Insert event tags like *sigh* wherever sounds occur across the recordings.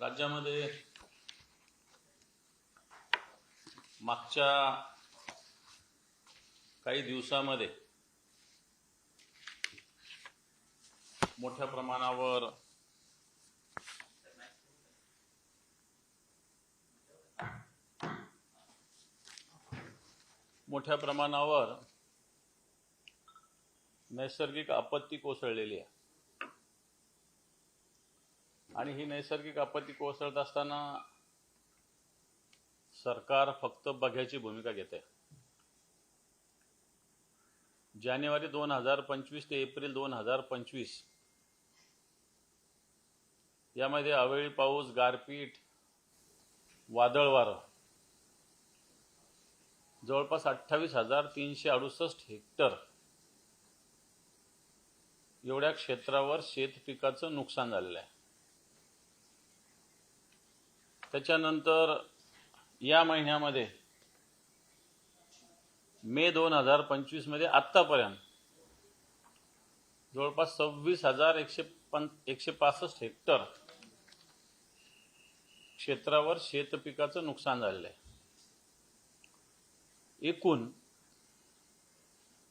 राज्यामध्ये मागच्या काही दिवसामध्ये मोठ्या प्रमाणावर मोठ्या प्रमाणावर नैसर्गिक आपत्ती कोसळलेली आहे. आणि ही नैसर्गिक आपत्ती कोसळत असताना सरकार फक्त बघ्याची भूमिका घेते. जानेवारी दोन हजार पंचवीस ते एप्रिल दोन हजार पंचवीस यामध्ये अवेळी पाऊस गारपीट वादळ वारं जवळपास अठ्ठावीस हजार तीनशे अडुसष्ट हेक्टर एवढ्या क्षेत्रावर शेत पिकाचं नुकसान झालेलं आहे. त्याच्यानंतर या महिन्यामध्ये मे दोन हजार पंचवीसमध्ये आत्तापर्यंत जवळपास सव्वीस हजार एकशे पं एकशे पासष्ट हेक्टर क्षेत्रावर शेतपिकाचं नुकसान झालेलं आहे. एकूण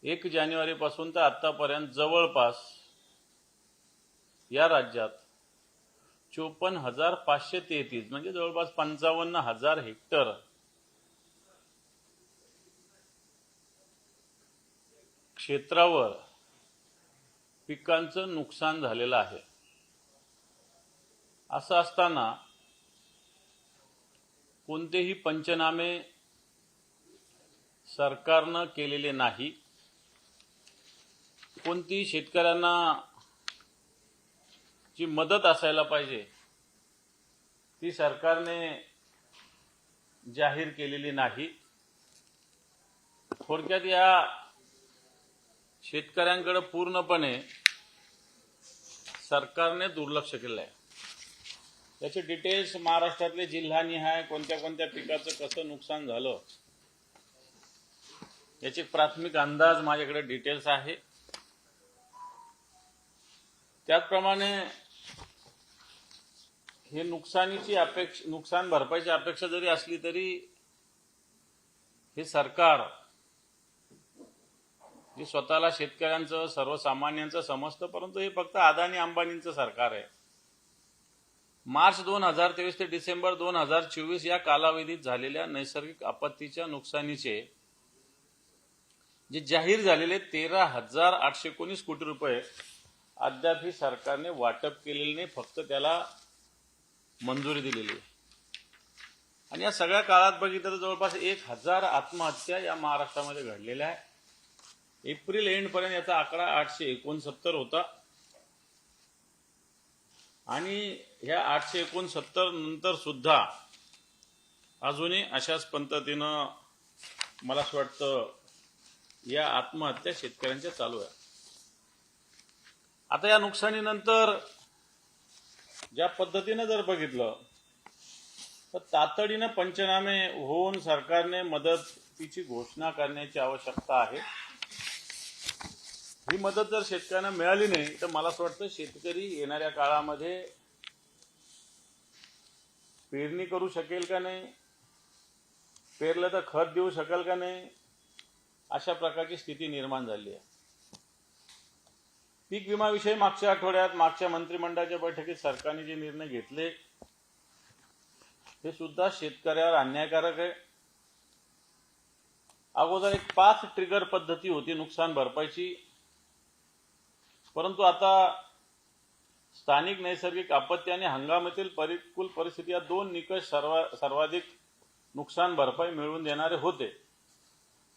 एक जानेवारीपासून तर आत्तापर्यंत जवळपास या राज्यात चोपन्न हजार पाचशे तेहतीस म्हणजे जवळपास पंचावन्न हजार हेक्टर. क्षेत्रावर पिकांचं नुकसान झालेलं आहे. असं असताना कोणतेही पंचनामे सरकारनं केलेले नाही. कोणती शेतकऱ्यांना जी मदत असायला पाहिजे ती सरकारने जाहीर केलेली नाही. थोडक्यात या शेतकऱ्यांकडे पूर्णपणे सरकारने दुर्लक्ष केलं आहे त्याचे डिटेल्स महाराष्ट्रातले जिल्हानिहाय कोणत्या कोणत्या पिकाचं कसं नुकसान झालं याचे प्राथमिक अंदाज माझ्याकडे डिटेल्स आहे. त्याचप्रमाणे हे नुकसानीची अपेक्षा नुकसान भरपाईची अपेक्षा जरी असली तरी हे सरकार जे स्वतःला शेतकऱ्यांचं सर्वसामान्यांचं समजतं परंतु हे फक्त अदानी अंबानींचं सरकार आहे. मार्च दोन हजार तेवीस ते डिसेंबर दोन हजार चोवीस या कालावधीत झालेल्या नैसर्गिक आपत्तीच्या नुकसानीचे जे जाहीर झालेले तेरा हजार आठशे एकोणीस कोटी रुपये अद्याप ही सरकारने वाटप केलेले नाही. फक्त त्याला मंजुरी दिलेली आहे. आणि या सगळ्या काळात बघितलं तर जवळपास एक हजार आत्महत्या या महाराष्ट्रामध्ये घडलेल्या आहे. एप्रिल एंड पर्यंत याचा आकडा आठशे एकोणसत्तर होता. आणि ह्या आठशे एकोणसत्तर नंतर सुद्धा अजूनही अशाच पद्धतीनं मला असं वाटतं या आत्महत्या शेतकऱ्यांच्या चालू आहे. आता या नुकसानीनंतर ज्या पद्धतीनं जर बघितलं तर तातडीनं पंचनामे होऊन सरकारने मदतीची घोषणा करण्याची आवश्यकता आहे. ही मदत जर शेतकऱ्यांना मिळाली नाही तर मला असं वाटतं शेतकरी येणाऱ्या काळामध्ये पेरणी करू शकेल का नाही पेरलं तर खत देऊ शकेल का नाही अशा प्रकारची स्थिती निर्माण झाली आहे. पीक विमाविषयी मागच्या आठवड्यात मागच्या मंत्रिमंडळाच्या बैठकीत सरकारने जे निर्णय घेतले हे सुद्धा शेतकऱ्यावर अन्यायकारक आहे. अगोदर एक पाच ट्रिगर पद्धती होती नुकसान भरपाईची. परंतु आता स्थानिक नैसर्गिक आपत्ती आणि हंगामातील प्रतिकूल परिस्थिती या दोन निकष सर्वा सर्वाधिक नुकसान भरपाई मिळवून देणारे होते.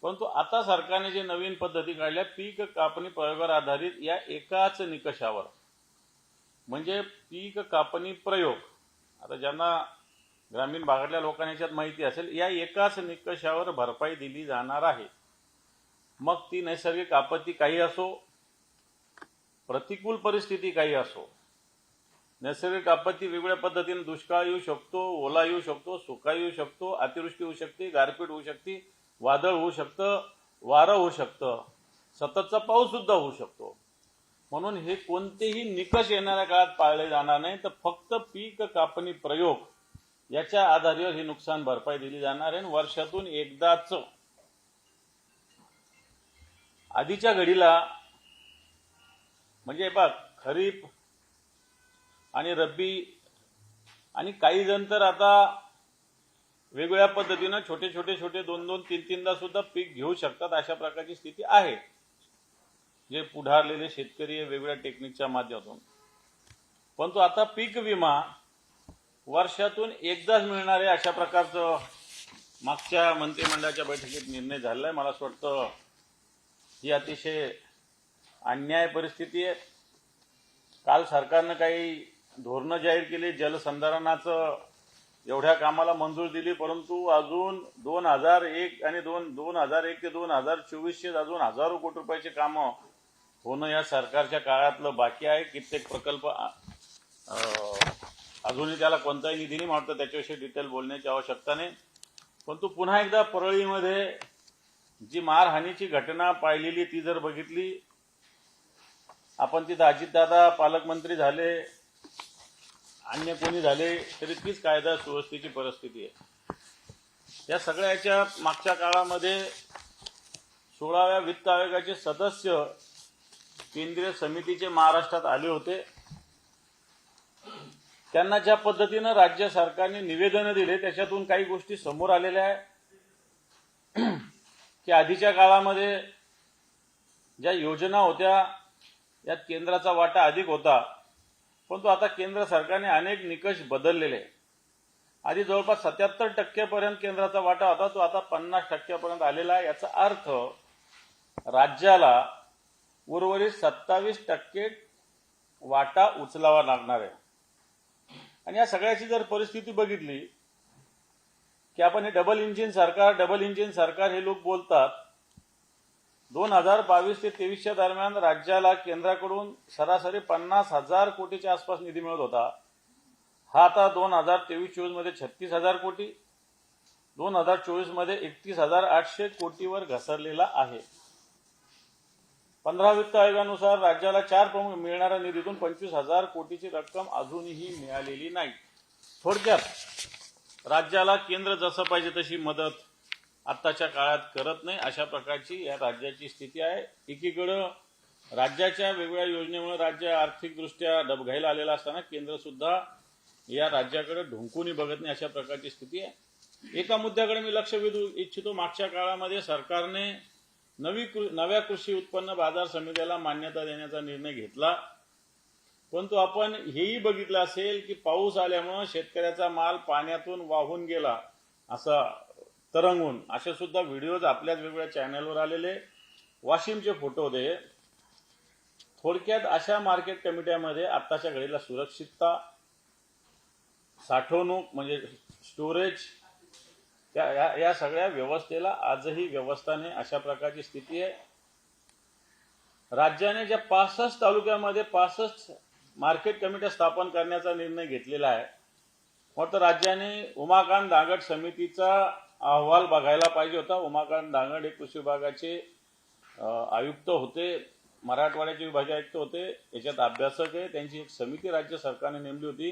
परंतु आता सरकारने जे नवीन पद्धती काढल्या पीक कापणी प्रयोगावर आधारित या एकाच निकषावर. म्हणजे पीक कापणी प्रयोग. आता ज्यांना ग्रामीण भागातल्या लोकांना याच्यात माहिती असेल या एकाच निकषावर भरपाई दिली जाणार आहे. मग ती नैसर्गिक आपत्ती काही असो प्रतिकूल परिस्थिती काही असो नैसर्गिक आपत्ती वेगवेगळ्या पद्धतीने दुष्काळ येऊ शकतो ओला येऊ शकतो सुका येऊ शकतो अतिवृष्टी होऊ शकते गारपीट होऊ शकते वादळ होऊ शकतं वारं होऊ शकतं सततचा पाऊस सुद्धा होऊ शकतो. म्हणून हे कोणतेही निकष येणाऱ्या काळात पाळले जाणार नाही तर फक्त पीक कापणी प्रयोग याच्या आधारावर ही नुकसान भरपाई दिली जाणार आहे. आणि वर्षातून एकदाच आधीच्या घडीला म्हणजे बघ खरीप आणि रब्बी आणि काही जण तर आता वेगवेगळ्या पद्धतीनं छोटे छोटे छोटे दोन दोन तीन तीनदा सुद्धा पीक घेऊ शकतात अशा प्रकारची स्थिती आहे. जे पुढारलेले शेतकरी आहे वेगवेगळ्या टेक्निकच्या माध्यमातून. परंतु आता पीक विमा वर्षातून एकदाच मिळणारे अशा प्रकारचं मागच्या मंत्रिमंडळाच्या बैठकीत निर्णय झालेला आहे. मला असं वाटतं ही अतिशय अन्याय परिस्थिती आहे. काल सरकारनं काही धोरणं जाहीर केली जलसंधारणाचं एवढ्या कामाला मंजूर दिली परंतु अजून दोन हजार एक आणि दोन दोन हजार एक ते दोन हजार चोवीसचे अजून हजारो कोटी रुपयाचे कामं होणं या सरकारच्या काळातलं बाकी आहे. कित्येक प्रकल्प अजूनही त्याला कोणताही निधी नाही वाटतं त्याच्याविषयी डिटेल बोलण्याची आवश्यकता नाही. परंतु पुन्हा एकदा परळीमध्ये जी मारहाणीची घटना पाहिलेली ती जर बघितली आपण तिथं अजितदादा पालकमंत्री झाले अन्य कोणी झाले तरी तीच कायदा सुव्यवस्थेची परिस्थिती आहे. या सगळ्याच्या मागच्या काळामध्ये सोळाव्या वित्त आयोगाचे सदस्य केंद्रीय समितीचे महाराष्ट्रात आले होते. त्यांना ज्या पद्धतीनं राज्य सरकारने निवेदनं दिले त्याच्यातून काही गोष्टी समोर आलेल्या आहे की आधीच्या काळामध्ये ज्या योजना होत्या यात केंद्राचा वाटा अधिक होता. परंतु आता केंद्र सरकारने अनेक निकष बदललेले आहे. आधी जवळपास सत्याहत्तर टक्क्यापर्यंत केंद्राचा वाटा होता तो आता पन्नास टक्क्यापर्यंत आलेला आहे याचा अर्थ राज्याला उर्वरित सत्तावीस टक्के वाटा उचलावा लागणार आहे आणि या सगळ्याची जर परिस्थिती बघितली की आपण हे डबल इंजिन सरकार डबल इंजिन सरकार हे लोक बोलतात दोन हजार बावीस ते तेवीसच्या दरम्यान राज्याला केंद्राकडून सरासरी पन्नास हजार कोटीच्या आसपास निधी मिळत होता. हा आता दोन हजार तेवीस चोवीसमध्ये छत्तीस हजार कोटी दोन हजार चोवीसमध्ये एकतीस हजार आठशे कोटीवर घसरलेला आहे. पंधरा वित्त आयोगानुसार राज्याला चार प्रमुख मिळणाऱ्या निधीतून पंचवीस हजार कोटीची रक्कम अजूनही मिळालेली नाही. थोडक्यात राज्याला केंद्र जसं पाहिजे तशी मदत आत्ताच्या काळात करत नाही अशा प्रकारची या राज्याची स्थिती आहे. एकीकडं राज्याच्या वेगवेगळ्या योजनेमुळे राज्य आर्थिकदृष्ट्या डबघाईला आलेला असताना केंद्र सुद्धा या राज्याकडे ढुंकूनही बघत नाही अशा प्रकारची स्थिती आहे. एका मुद्द्याकडे मी लक्ष वेधू इच्छितो मागच्या काळामध्ये सरकारने नवी नव्या कृषी उत्पन्न बाजार समित्याला मान्यता देण्याचा निर्णय घेतला. परंतु आपण हेही बघितलं असेल की पाऊस आल्यामुळं शेतकऱ्याचा माल पाण्यातून वाहून गेला असा तरंगून. असे सुद्धा व्हिडिओज आपल्याच वेगवेगळ्या चॅनलवर आलेले. वाशिमचे फोटो दे. थोडक्यात अशा मार्केट कमिट्यामध्ये आत्ताच्या घडीला सुरक्षितता साठवणूक म्हणजे स्टोरेज त्या या, या सगळ्या व्यवस्थेला आजही व्यवस्थाने अशा प्रकारची स्थिती आहे. राज्याने ज्या पासष्ट तालुक्यामध्ये पासष्ट मार्केट कमिट्या स्थापन करण्याचा निर्णय घेतलेला आहे. फक्त राज्याने उमाकांत दागट समितीचा अहवाल बघायला पाहिजे होता. उमाकांत दांगड हे कृषी विभागाचे आयुक्त होते मराठवाड्याचे विभागीय आयुक्त होते. याच्यात अभ्यासक आहे. त्यांची एक समिती राज्य सरकारने नेमली होती.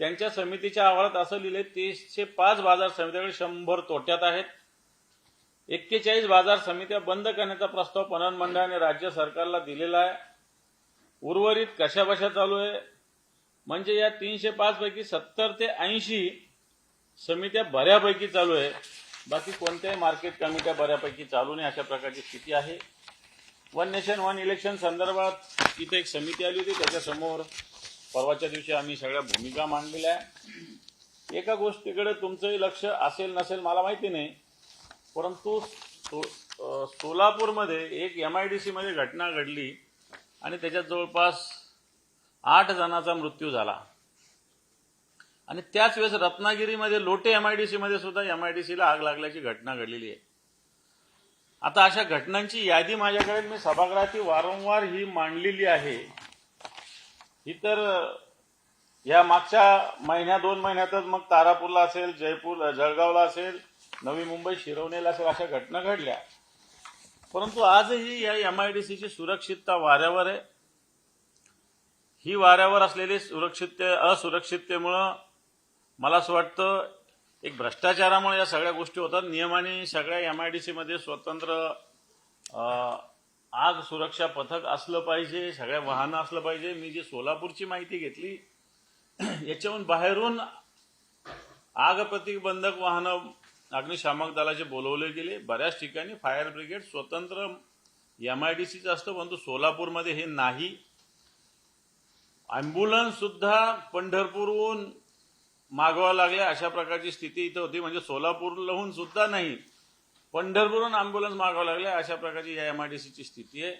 त्यांच्या समितीच्या अहवालात असं लिहिलंय तीसशे पाच बाजार समित्याकडे शंभर तोट्यात आहेत. एक्केचाळीस बाजार समित्या बंद करण्याचा प्रस्ताव पणन मंडळाने राज्य सरकारला दिलेला आहे. उर्वरित कशा कशा चालू आहे? म्हणजे या तीनशे पाच पैकी सत्तर ते ऐंशी समित्या बऱ्यापैकी चालू आहे. बाकी कोणत्याही मार्केट कमिट्या बऱ्यापैकी चालू नाही अशा प्रकारची स्थिती आहे. वन नेशन वन इलेक्शन संदर्भात इथे एक समिती आली होती. त्याच्यासमोर परवाच्या दिवशी आम्ही सगळ्या भूमिका मांडलेल्या आहे एका गोष्टीकडे तुमचंही लक्ष असेल नसेल मला माहिती नाही. परंतु सो सोलापूरमध्ये एक एम आय डी सीमध्ये घटना घडली आणि त्याच्यात जवळपास आठ जणांचा मृत्यू झाला. आणि त्याच वेळेस रत्नागिरीमध्ये लोटे एम आय डी सुद्धा एम आय डी आग लागल्याची घटना घडलेली आहे. आता अशा घटनांची यादी माझ्याकडे मी सभागृहात वारंवार ही मांडलेली आहे. ही तर या मागच्या महिन्या दोन महिन्यातच मग तारापूरला असेल जयपूर जळगावला असेल नवी मुंबई शिरवणेला असेल अशा घटना घडल्या. परंतु आजही या एम आय डी सुरक्षितता वाऱ्यावर आहे. ही वाऱ्यावर असलेली सुरक्षितते असुरक्षिततेमुळं मला असं वाटतं एक भ्रष्टाचारामुळे या सगळ्या गोष्टी होतात. नियमाने सगळ्या एम आय डी सीमध्ये स्वतंत्र आग सुरक्षा पथक असलं पाहिजे सगळ्या वाहनं असलं पाहिजे. मी जी सोलापूरची माहिती घेतली याच्याहून बाहेरून आग प्रतिबंधक वाहनं अग्निशामक दलाचे बोलवले गेले. बऱ्याच ठिकाणी फायर ब्रिगेड स्वतंत्र एम आय डी सीचं असतं परंतु सोलापूरमध्ये हे नाही. अँब्युलन्स सुद्धा पंढरपूरहून मागवा लागल्या अशा प्रकारची स्थिती इथं होती. म्हणजे सोलापूरहून सुद्धा नाही पंढरपूरहून अँब्युलन्स मागावं लागल्या अशा प्रकारची या एम आय डी सीची स्थिती आहे.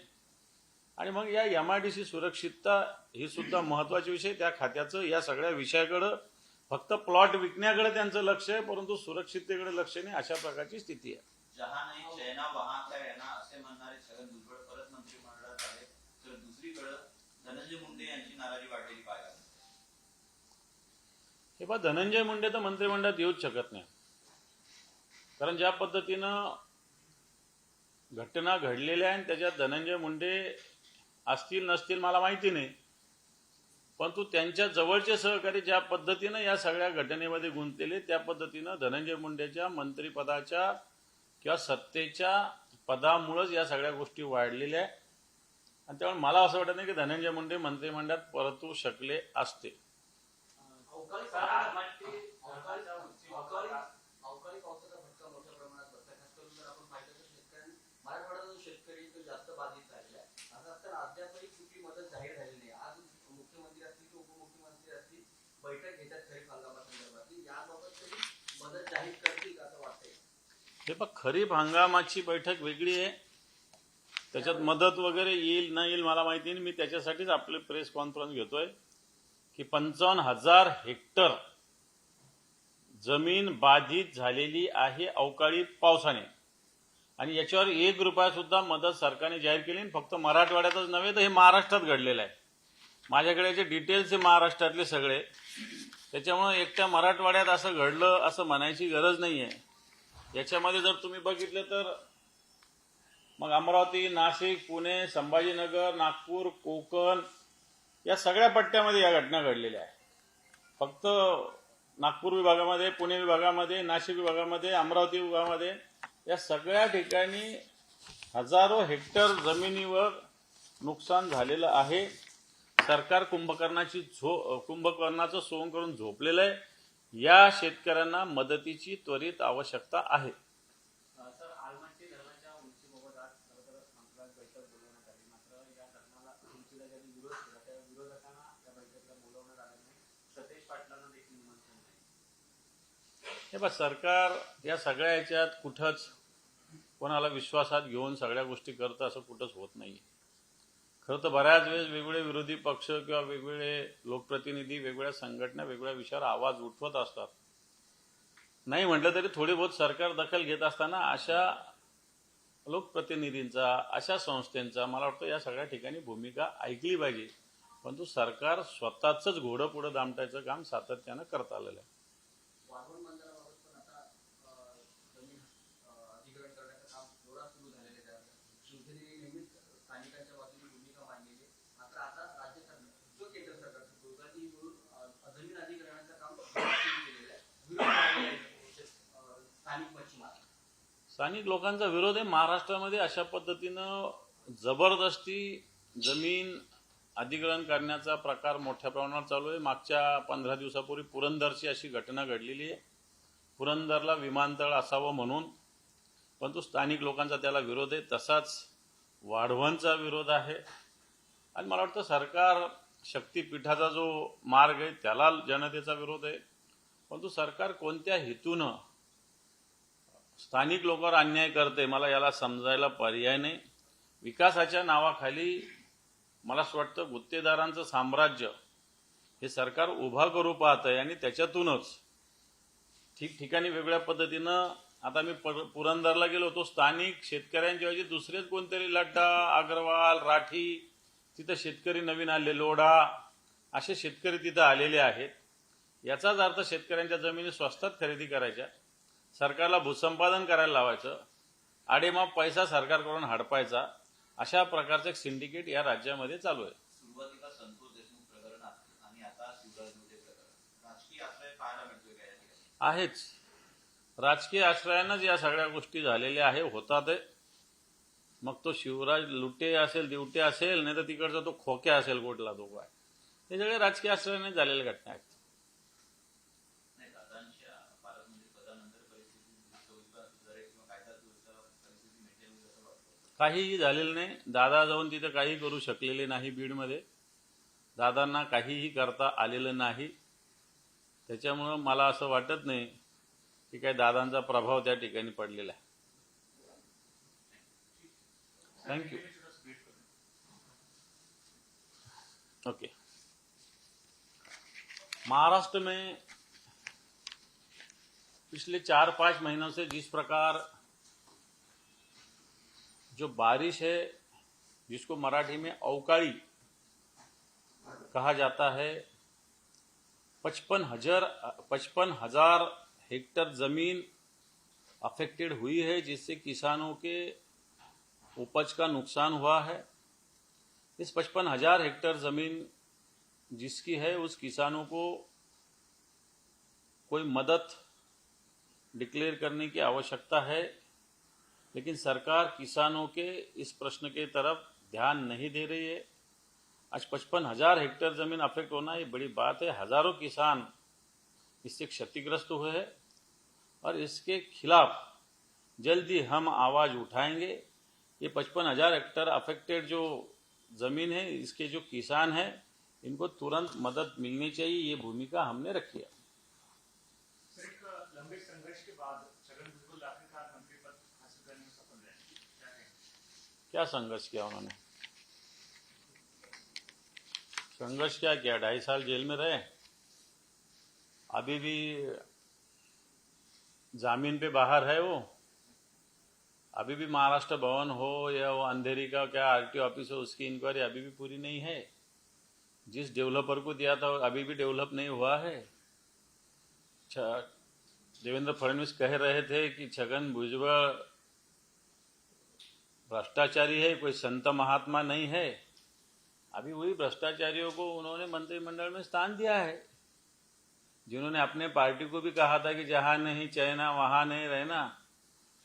आणि मग या एम आय डी सी सुरक्षितता ही सुद्धा महत्वाची विषय. त्या खात्याचं या सगळ्या विषयाकडं फक्त प्लॉट विकण्याकडे त्यांचं लक्ष आहे परंतु सुरक्षिततेकडे लक्ष नाही अशा प्रकारची स्थिती आहे. दुसरीकडे धनंजय मुंडे यांची नाराजी वाढलेली पाहिजे हे पहा धनंजय मुंडे तर मंत्रिमंडळात येऊच शकत नाही. कारण ज्या पद्धतीनं घटना घडलेल्या आहे आणि त्याच्यात धनंजय मुंडे असतील नसतील मला माहिती नाही. परंतु त्यांच्या जवळचे सहकारी ज्या पद्धतीनं या सगळ्या घटनेमध्ये गुंतलेले त्या पद्धतीनं धनंजय मुंडेच्या मंत्रिपदाच्या किंवा सत्तेच्या पदामुळंच या सगळ्या गोष्टी वाढलेल्या आहे आणि त्यामुळे मला असं वाटत नाही की धनंजय मुंडे मंत्रिमंडळात परतू शकले असते. अवकाळी अवकाळी- पावसाचा फटका मोठ्या प्रमाणात बसला खास करून जर आपण पाहिलं तर शेतकऱ्यांनी मराठवाड्याचा जो शेतकरी तो जास्त बाधित झालेला आहे. असं असताना अद्यापही कुठली मदत जाहीर झालेली नाही. आज मुख्यमंत्री असतील किंवा उपमुख्यमंत्री असतील बैठक घेतात खरीप हंगामासंदर्भातली. याबाबत तरी मदत जाहीर करतील असं वाटतंय. हे पण खरीप हंगामाची बैठक वेगळी आहे. त्याच्यात मदत वगैरे येईल न येईल मला माहिती नाही. मी त्याच्यासाठीच आपले प्रेस कॉन्फरन्स घेतोय. की पंचावन्न हजार हेक्टर जमीन बाधित झालेली आहे अवकाळी पावसाने. आणि याच्यावर एक रुपया सुद्धा मदत सरकारने जाहीर केली आणि फक्त मराठवाड्यातच नव्हे तर हे महाराष्ट्रात घडलेलं आहे. माझ्याकडे जे डिटेल्स आहे महाराष्ट्रातले सगळे त्याच्यामुळे एकट्या मराठवाड्यात असं घडलं असं म्हणायची गरज नाही आहे याच्यामध्ये जर तुम्ही बघितलं तर मग अमरावती नाशिक पुणे संभाजीनगर नागपूर कोकण या सगळ्या पट्ट्यामध्ये या घटना घडलेल्या आहेत. फक्त नागपूर विभागामध्ये पुणे विभागामध्ये नाशिक विभागामध्ये अमरावती विभागामध्ये या सगळ्या ठिकाणी हजारो हेक्टर जमिनीवर नुकसान झालेलं आहे. सरकार कुंभकर्णाची झो कुंभकर्णाचं सोंग करून झोपलेलं आहे. या शेतकऱ्यांना मदतीची त्वरित आवश्यकता आहे सर आलमट्टी धरणाच्या उंचीबाबत आज खरं तर मंत्रालयात बैठक बोलवण्यात आली मात्र या धरणाला उंचीला ज्यांनी विरोध केला त्या विरोधकांना त्या बैठकीला बोलवण्यात आलं नाही सतेज पाटलांना देखील निमंत्रण नाही हे बघ सरकार या सगळ्या याच्यात कुठंच कोणाला विश्वासात घेऊन सगळ्या गोष्टी करतं असं कुठंच होत नाही खरं तर बऱ्याच वेळेस वेगवेगळे विरोधी पक्ष किंवा वेगवेगळे लोकप्रतिनिधी वेगवेगळ्या संघटना वेगवेगळ्या विषयावर आवाज उठवत असतात. नाही म्हटलं तरी थोडी बहुत सरकार दखल घेत असताना अशा लोकप्रतिनिधींचा अशा संस्थेंचा मला वाटतं या सगळ्या ठिकाणी भूमिका ऐकली पाहिजे. परंतु सरकार स्वतःच घोडं पुढं दामटायचं काम सातत्यानं करत आलेलं आहे वाघोण बंदराबाबत पण आता अं, जमीन अं, अधिग्रहण करण्याचं काम जोरात सुरू झालेलं आहे त्यावर. शिवसेनेने नेहमीच स्थानिकांच्या बाजूने भूमिका मांडलेली आहे. मात्र आता राज्य सरकार जो केंद्र सरकारचं दोघांनी मिळून अं, जमीन अधिग्रहणाचं काम जोरात सुरू केलेलं आहे विरोध मांडलेला आहे अं, स्थानिक मच्छीमार स्थानिक लोकांचा विरोध आहे. महाराष्ट्रामध्ये अशा पद्धतीनं जबरदस्ती जमीन अधिग्रहण करण्याचा प्रकार मोठ्या प्रमाणावर चालू आहे. मागच्या पंधरा दिवसापूर्वी पुरंदरची अशी घटना घडलेली आहे. पुरंदरला विमानतळ असावं म्हणून परंतु स्थानिक लोकांचा त्याला विरोध आहे. तसाच वाढवणचा विरोध आहे. आणि मला वाटतं सरकार शक्तीपीठाचा जो मार्ग आहे त्याला जनतेचा विरोध आहे. परंतु सरकार कोणत्या हेतूनं स्थानिक लोकांवर अन्याय करते मला याला समजायला पर्याय नाही. विकासाच्या नावाखाली मला असं वाटतं गुत्तेदारांचं साम्राज्य हे सरकार उभा करू पाहत आहे आणि त्याच्यातूनच ठिकठिकाणी वेगळ्या पद्धतीनं आता मी पर- पुरंदरला गेलो होतो स्थानिक शेतकऱ्यांच्या ऐवजी दुसरेच कोणतरी लड्डा अग्रवाल राठी तिथं शेतकरी नवीन आले लोढा असे शेतकरी तिथं आलेले आहेत. याचाच अर्थ शेतकऱ्यांच्या जमिनी स्वस्तात खरेदी करायच्या. सरकारला भूसंपादन करायला लावायचं आणि मग पैसा सरकारकडून हडपायचा अशा प्रकारचं एक सिंडिकेट या राज्यामध्ये चालू आहे. आहेच. राजकीय आश्रयानंच या सगळ्या गोष्टी झालेल्या आहे होतात मग तो शिवराज लुटे असेल दिवटे असेल नाही तर तिकडचा तो खोक्या असेल कुठला तो काय? हे सगळे राजकीय आश्रयाने झालेल्या घटना आहेत. काहीही झालेलं नाही. दादा जाऊन तिथं काही करू शकलेले नाही बीडमध्ये. दादांना काहीही करता आलेलं नाही. त्याच्यामुळं मला असं वाटत नाही की काही दादांचा प्रभाव त्या ठिकाणी पडलेला आहे. थँक्यू ओके महाराष्ट्र में पिछले चार पाँच महीनों से जिस प्रकार जो बारिश है, जिसको मराठी में अवकाळी कहा जाता है, पचपन हज़ार पचपन हज़ार हेक्टर ज़मीन अफेक्टेड हुई है, जिससे किसानों के उपज का नुकसान हुआ है। इस पचपन हज़ार हेक्टर ज़मीन जिसकी है, उस किसानों को कोई मदद डिक्लेयर करने की आवश्यकता है। लेकिन सरकार किसानों के इस प्रश्न के तरफ़ ध्यान नहीं दे रही है। आज पचपन हज़ार हेक्टेयर ज़मीन अफेक्ट होना ये बड़ी बात है। हज़ारों किसान इससे क्षतिग्रस्त हुए हैं और इसके खिलाफ जल्दी हम आवाज़ उठाएँगे। ये पचपन हज़ार हेक्टेयर अफेक्टेड जो ज़मीन है, इसके जो किसान हैं, इनको तुरंत मदद मिलनी चाहिए। ये भूमिका हमने रखी है सर एक लंबे संघर्ष के बाद छगन भुजबल आखिरकार मंत्री पद हासिल करने में सफल रहे क्या कहेंगे क्या संघर्ष किया उन्होंने? संघर्ष क्या किया? ढाई साल जेल में रहे? अभी भी जामीन पे बाहर है वो? अभी भी महाराष्ट्र भवन हो या वो अंधेरी का क्या आरटी ऑफ़िस हो, उसकी इंक्वायरी अभी भी पूरी नहीं है? जिस डेवलपर को दिया था, अभी भी डेवलप नहीं हुआ है? देवेंद्र फडणवीस कह रहे थे कि छगन भुजबल भ्रष्टाचारी है, कोई संत महात्मा नहीं है। अभी वही भ्रष्टाचारियों को उन्होंने मंत्रिमंडल में स्थान दिया है। जिन्होंने अपने पार्टी को भी कहा था कि जहाँ नहीं चहना वहाँ नहीं रहना,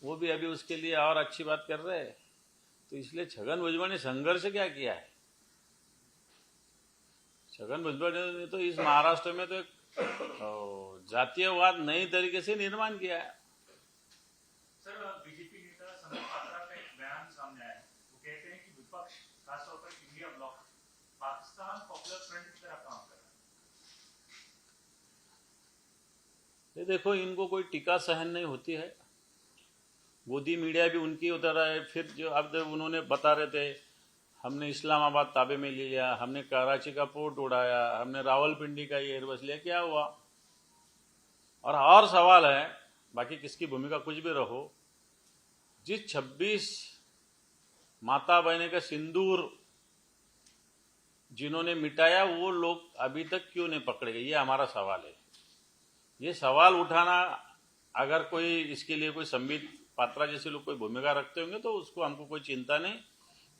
वो भी अभी उसके लिए और अच्छी बात कर रहे हैं। तो इसलिए छगन भुजबल ने संघर्ष क्या किया है? छगन भुजबल ने तो इस महाराष्ट्र में तो एक जातीयवाद नई तरीके से निर्माण किया है सर बीजेपी नेता संबित पात्रा का एक बयान सामने आया है वो कहते हैं कि विपक्ष खासतौर पर इंडिया ब्लॉक पॉपुलर फ्रंट की तरह काम कर रहा है ये देखो, इनको कोई टीका सहन नहीं होती है। गोदी मीडिया भी उनकी उतर है। फिर जो अब उन्होंने बता रहे थे, हमने इस्लामाबाद ताबे में ले लिया, हमने कराची का पोर्ट उड़ाया, हमने रावलपिंडी का ये एयरबस लिया, क्या हुआ? और और सवाल है, बाकी किसकी भूमिका कुछ भी रहो, जिस 26 माता बहने का सिंदूर जिन्होंने मिटाया, वो लोग अभी तक क्यों नहीं पकड़े गए? ये हमारा सवाल है। ये सवाल उठाना, अगर कोई इसके लिए कोई संबित पात्रा जैसे लोग कोई भूमिका रखते होंगे तो उसको हमको कोई चिंता नहीं।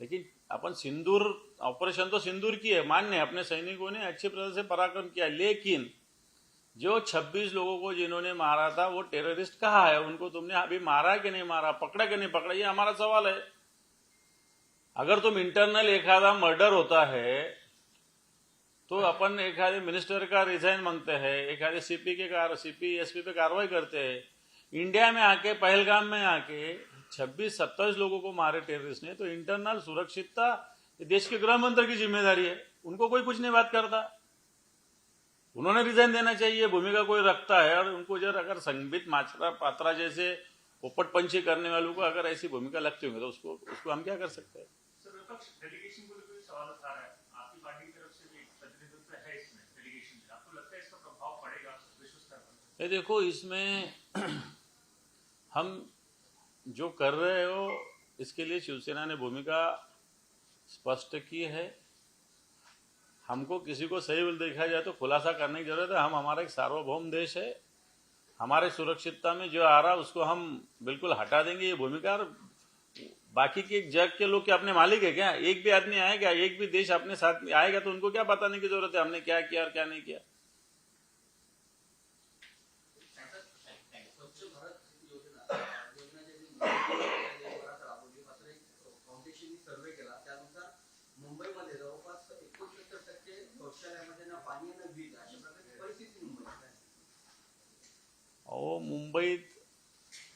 लेकिन अपन सिंदूर, ऑपरेशन तो सिंदूर की है, मान्य अपने सैनिकों ने अच्छे प्रकार से पराक्रम किया। लेकिन जो 26 लोगों को जिन्होंने मारा था, वो टेररिस्ट कहा है? उनको तुमने अभी मारा कि नहीं मारा? पकड़ा कि नहीं पकड़ा? ये हमारा सवाल है। अगर तुम इंटरनल एखादा मर्डर होता है तो अपन एखादे मिनिस्टर का रिजाइन मांगते हैं, एखादे सीपी के कार सीपी एसपी पे कार्रवाई करते हैं। इंडिया में आके, पहलगाम में आके 26 सत्ताईस लोगों को मारे टेररिस्ट ने तो इंटरनल सुरक्षितता देश के गृह मंत्री की ज़िम्मेदारी है। उनको कोई कुछ नहीं बात करता। उन्होंने रिजाइन देना चाहिए, भूमिका कोई रखता है, और उनको जब अगर संबित मात्रा पात्रा जैसे पोपट पंछी करने वालों को अगर ऐसी भूमिका लगती होंगी तो उसको उसको हम क्या कर सकते हैं सर विपक्ष डेलीगेशन को लेकर भी सवाल उठा रहा है आपकी पार्टी की तरफ़ से भी प्रतिनिधित्व है इसमें डेलीगेशन में आपको लगता है इसका प्रभाव पड़ेगा विश्व स्तर पर ये देखो, इसमें *clears throat* हम जो कर रहे हो, इसके लिए शिवसेना ने भूमिका स्पष्ट की है। हमको किसी को सही देखा जाए तो खुलासा करने की ज़रूरत है। हम हमारा एक सार्वभौम देश है। हमारे सुरक्षितता में जो आ रहा, उसको हम बिल्कुल हटा देंगे ये भूमिका। और बाकी के जग के लोग क्या अपने मालिक है क्या? एक भी आदमी आएगा, एक भी देश अपने साथ में आएगा तो उनको क्या बताने की ज़रूरत है? हमने क्या किया और क्या नहीं किया? अहो मुंबईत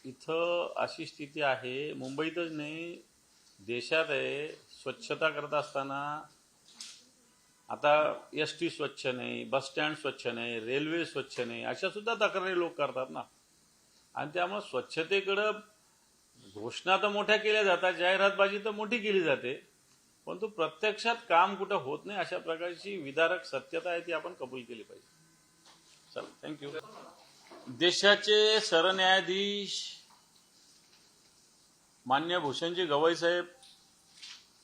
इथं अशी स्थिती आहे मुंबईतच नाही देशात आहे स्वच्छता करत असताना आता एस टी स्वच्छ नाही बस स्टँड स्वच्छ नाही रेल्वे स्वच्छ नाही अशा सुद्धा तक्रारी लोक करतात ना. आणि त्यामुळे स्वच्छतेकडं घोषणा तर मोठ्या केल्या जातात जाहिरातबाजी तर मोठी केली जाते परंतु प्रत्यक्षात काम कुठं होत नाही अशा प्रकारची विदारक सत्यता आहे ती आपण कबूल केली पाहिजे. चला थँक्यू देशाचे सरन्यायाधीश मान्य भूषणजी गवई साहेब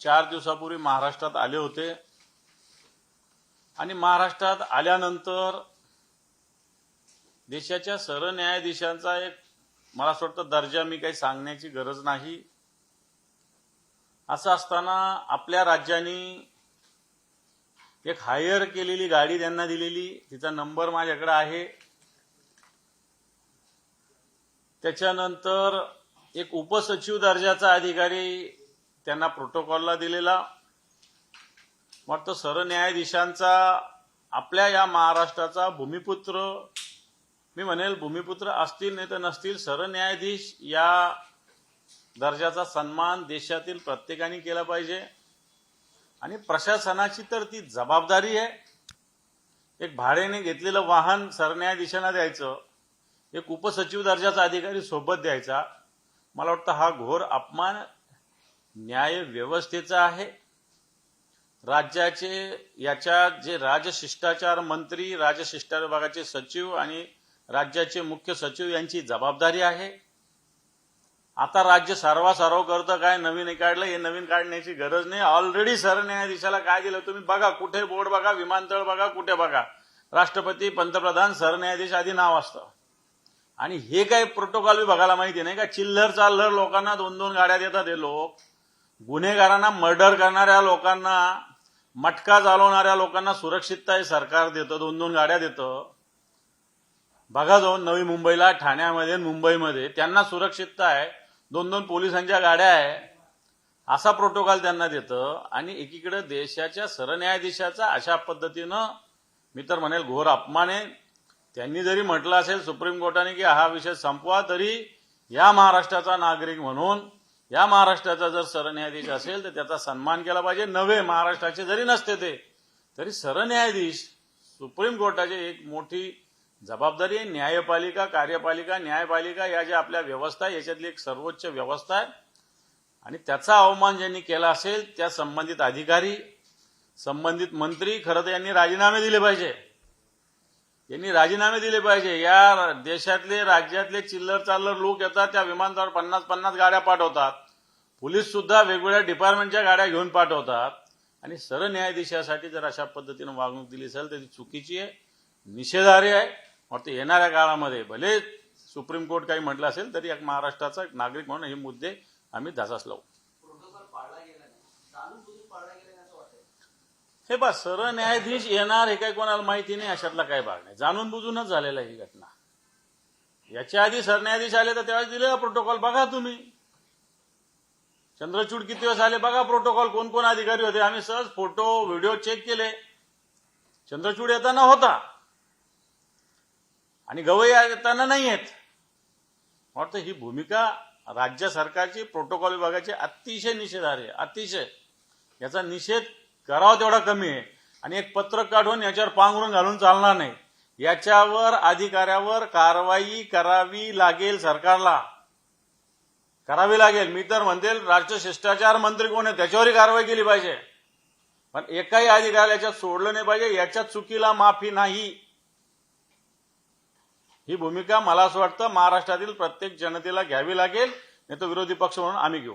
चार दिवसापूर्वी महाराष्ट्रात आले होते. आणि महाराष्ट्रात आल्यानंतर देशाच्या सरन्यायाधीशांचा एक मला असं वाटतं दर्जा मी काही सांगण्याची गरज नाही. असं असताना आपल्या राज्याने एक हायर केलेली गाडी त्यांना दिलेली. तिचा नंबर माझ्याकडे आहे. त्याच्यानंतर एक उपसचिव दर्जाचा अधिकारी त्यांना प्रोटोकॉलला दिलेला. वाटतं सरन्यायाधीशांचा आपल्या या महाराष्ट्राचा भूमिपुत्र मी म्हणेल भूमिपुत्र असतील नाही तर नसतील सरन्यायाधीश या दर्जाचा सन्मान देशातील प्रत्येकाने केला पाहिजे. आणि प्रशासनाची तर ती जबाबदारी आहे. एक भाड्याने घेतलेलं वाहन सरन्यायाधीशांना द्यायचं एक उपसचिव दर्जाचा अधिकारी सोबत द्यायचा. मला वाटतं हा घोर अपमान न्याय व्यवस्थेचा आहे. राज्याचे याच्या जे राजशिष्टाचार मंत्री राजशिष्टाचार विभागाचे सचिव आणि राज्याचे मुख्य सचिव यांची जबाबदारी आहे. आता राज्य सर्वासर्व करतं काय नवीन काढलं हे नवीन काढण्याची गरज नाही. ऑलरेडी सरन्यायाधीशाला काय दिलं? तुम्ही बघा कुठे बोर्ड बघा विमानतळ बघा कुठे बघा. राष्ट्रपती पंतप्रधान सरन्यायाधीश आधी नाव असतं. आणि हे काय प्रोटोकॉल बी बघायला माहिती नाही का? चिल्लर चाल्लर लोकांना दोन दोन गाड्या देतात हे लोक. गुन्हेगारांना मर्डर करणाऱ्या लोकांना मटका चालवणाऱ्या लोकांना सुरक्षितता हे सरकार देतं दोन दोन गाड्या देतं. बघा जाऊन नवी मुंबईला ठाण्यामध्ये मुंबईमध्ये त्यांना सुरक्षितता आहे. दोन दोन पोलिसांच्या गाड्या आहे. असा प्रोटोकॉल त्यांना देतं. आणि एकीकडे देशाच्या सरन्यायाधीशाचा अशा पद्धतीनं मी तर म्हणेल घोर अपमान आहे. त्यांनी जरी म्हटलं असेल सुप्रीम कोर्टाने की हा विषय संपवा तरी या महाराष्ट्राचा नागरिक म्हणून या महाराष्ट्राचा जर सरन्यायाधीश असेल तर त्याचा सन्मान केला पाहिजे. नव्हे महाराष्ट्राचे जरी नसते ते तरी सरन्यायाधीश सुप्रीम कोर्टाची एक मोठी जबाबदारी आहे. न्यायपालिका कार्यपालिका न्यायपालिका या ज्या आपल्या व्यवस्था आहे याच्यातली एक सर्वोच्च व्यवस्था आहे. आणि त्याचा अवमान ज्यांनी केला असेल त्या संबंधित अधिकारी संबंधित मंत्री खरं तर यांनी राजीनामे दिले पाहिजे. यांनी राजीनामे दिले पाहिजे. या देशातले राज्यातले चिल्लर चाल्लर लोक येतात त्या विमानतळावर पन्नास पन्नास गाड्या पाठवतात. पोलीस सुद्धा वेगवेगळ्या डिपार्टमेंटच्या गाड्या घेऊन पाठवतात. आणि सरन्यायाधीशासाठी जर अशा पद्धतीनं वागणूक दिली असेल तर ती चुकीची आहे निषेधार्ह आहे. वाटतं येणाऱ्या काळामध्ये भले सुप्रीम कोर्ट काही म्हटलं असेल तरी एक महाराष्ट्राचा एक नागरिक म्हणून हे मुद्दे आम्ही धसास लावू प्रोटोकॉल पाळला गेला नाही जाणून बुजून पाळला गेला नाही असं वाटतंय हे बा सरन्यायाधीश येणार हे काही कोणाला माहिती नाही अशातला काही भाग नाही. जाणून बुजूनच झालेला ही घटना. याच्या आधी सरन्यायाधीश आले तर त्यावेळेस दिलेला प्रोटोकॉल बघा तुम्ही. चंद्रचूड किती दिवस आले बघा प्रोटोकॉल कोण कोण अधिकारी होते. आम्ही सहज फोटो व्हिडिओ चेक केले. चंद्रचूड येताना होता. आणि गवई येताना नाही येत. वाटतं ही भूमिका राज्य सरकारची प्रोटोकॉल विभागाची अतिशय निषेधार्ह आहे. अतिशय. याचा निषेध करावं तेवढा कमी आहे. आणि एक पत्रक काढून याच्यावर पांघरून घालून चालणार नाही. याच्यावर अधिकाऱ्यावर कारवाई करावी लागेल सरकारला. करावी लागेल. मी तर म्हणते राष्ट्र शिष्टाचार मंत्री कोण आहे त्याच्यावरही कारवाई केली पाहिजे. पण एकाही अधिकाऱ्याला याच्यात सोडलं नाही पाहिजे याच्यात चुकीला माफी नाही. ही भूमिका मला असं वाटतं महाराष्ट्रातील प्रत्येक जनतेला घ्यावी लागेल नाही तर विरोधी पक्ष म्हणून आम्ही घेऊ.